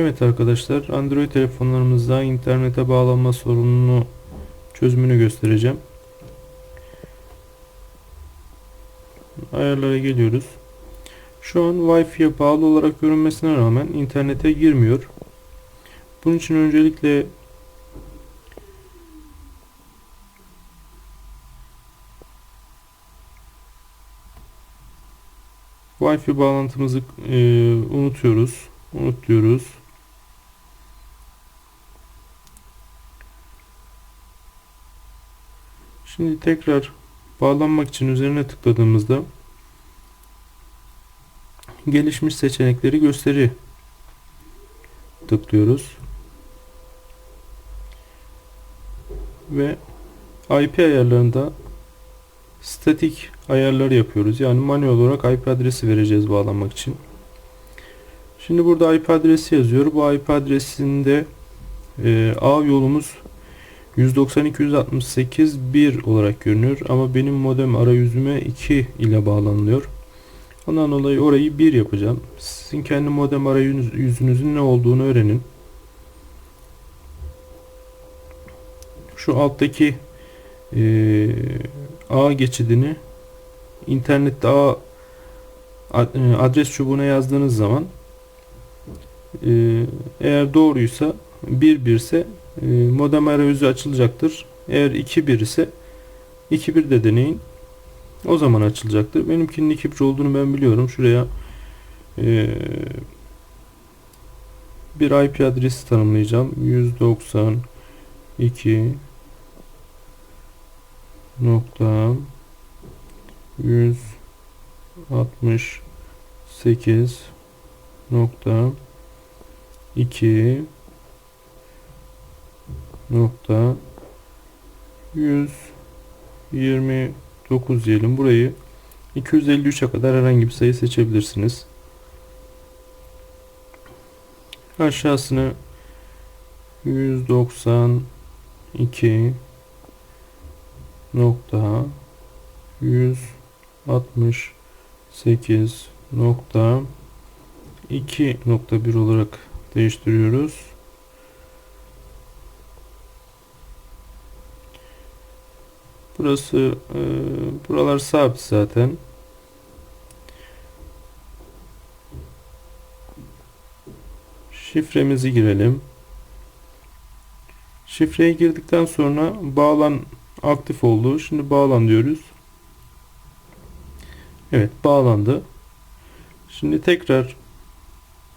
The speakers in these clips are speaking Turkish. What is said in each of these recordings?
Evet arkadaşlar Android telefonlarımızda internete bağlanma sorununu çözümünü göstereceğim. Ayarlara geliyoruz. Şu an Wi-Fi'ye bağlı olarak görünmesine rağmen internete girmiyor. Bunun için öncelikle Wi-Fi bağlantımızı e, unutuyoruz. Unut. Şimdi tekrar bağlanmak için üzerine tıkladığımızda gelişmiş seçenekleri gösteri tıklıyoruz. Ve IP ayarlarında statik ayarları yapıyoruz. Yani manuel olarak IP adresi vereceğiz bağlanmak için. Şimdi burada IP adresi yazıyor. Bu IP adresinde e, A yolumuz 192.168.1 olarak görünüyor ama benim modem arayüzüme 2 ile bağlanılıyor. Ondan dolayı orayı 1 yapacağım. Sizin kendi modem arayüzünüzün ne olduğunu öğrenin. Şu alttaki e, A geçidini internette A e, adres çubuğuna yazdığınız zaman e, eğer doğruysa 1 1 ise modem arayüzü açılacaktır. Eğer 2 1 ise 2 1 de deneyin. O zaman açılacaktır. Benimkinin 2 1 olduğunu ben biliyorum. Şuraya e, bir IP adresi tanımlayacağım. 192 nokta 168 nokta 2 nokta 129 diyelim. Burayı 253'e kadar herhangi bir sayı seçebilirsiniz. Aşağısını 192 nokta 168 nokta 2.1 olarak değiştiriyoruz. Burası e, buralar sabit zaten. Şifremizi girelim. Şifreyi girdikten sonra bağlan aktif oldu. Şimdi bağlan diyoruz. Evet bağlandı. Şimdi tekrar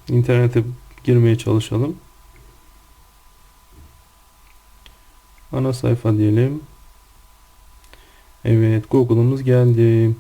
internete girmeye çalışalım. Ana sayfa diyelim. Evet Google'ımız geldi.